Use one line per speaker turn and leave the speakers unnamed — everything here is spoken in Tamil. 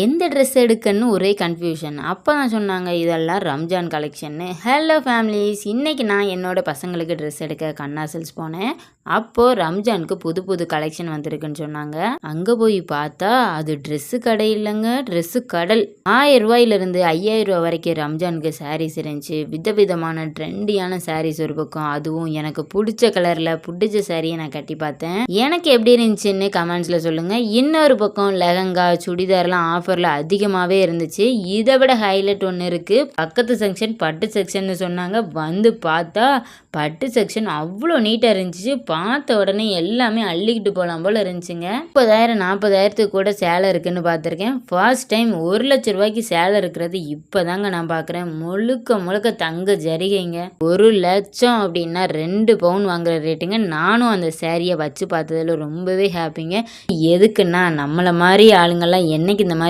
எந்த ட்ரெஸ் எடுக்கன்னு ஒரே கன்ஃபியூஷன் அப்போ தான் சொன்னாங்க இதெல்லாம் ரம்ஜான் கலெக்ஷன்னு ஹலோ ஃபேமிலிஸ் இன்றைக்கி நான் என்னோட பசங்களுக்கு ட்ரெஸ் எடுக்க கண்ணாசல்ஸ் போனேன். அப்போது ரம்ஜானுக்கு புது புது கலெக்ஷன் வந்திருக்குன்னு சொன்னாங்க. அங்கே போய் பார்த்தா அது ட்ரெஸ்ஸு கடை இல்லைங்க ட்ரெஸ்ஸு கடல். ஆயிரம் ரூபாயிலிருந்து ஐயாயிரம் ரூபா வரைக்கும் ரம்ஜானுக்கு சாரீஸ் இருந்துச்சு. விதவிதமான ட்ரெண்டியான சாரீஸ் ஒரு பக்கம். அதுவும் எனக்கு பிடிச்ச கலரில் பிடிச்ச சாரியை நான் கட்டி பார்த்தேன். எனக்கு எப்படி இருந்துச்சுன்னு கமெண்ட்ஸில் சொல்லுங்கள் இன்னொரு பக்கம் லெஹங்கா சுடிதார்லாம் ஆஃப் ஆஃபரில் அதிகமாகவே இருந்துச்சு. இதை விட ஹைலைட் ஒன்று இருக்குது பக்கத்து செக்ஷன் பட்டு செக்ஷன்னு சொன்னாங்க. வந்து பார்த்தா பட்டு செக்ஷன் அவ்வளோ நீட்டாக இருந்துச்சு. பார்த்த உடனே எல்லாமே அள்ளிக்கிட்டு போகலாம் போல் இருந்துச்சுங்க. முப்பதாயிரம் நாற்பதாயிரத்துக்கு கூட சேலை இருக்குன்னு பார்த்துருக்கேன். ஃபர்ஸ்ட் டைம் ஒரு லட்ச ரூபாய்க்கு சேலை இருக்கிறது இப்போ தாங்க நான் பார்க்குறேன். முழுக்க முழுக்க தங்க ஜரிகைங்க. ஒரு லட்சம் அப்படின்னா ரெண்டு பவுன் வாங்குற ரேட்டுங்க நானும் அந்த சேரீயை வச்சு பார்த்ததில் ரொம்பவே ஹாப்பிங்க எதுக்குன்னா நம்மளை மாதிரி ஆளுங்கள்லாம் என்னைக்கு இந்த மாதிரி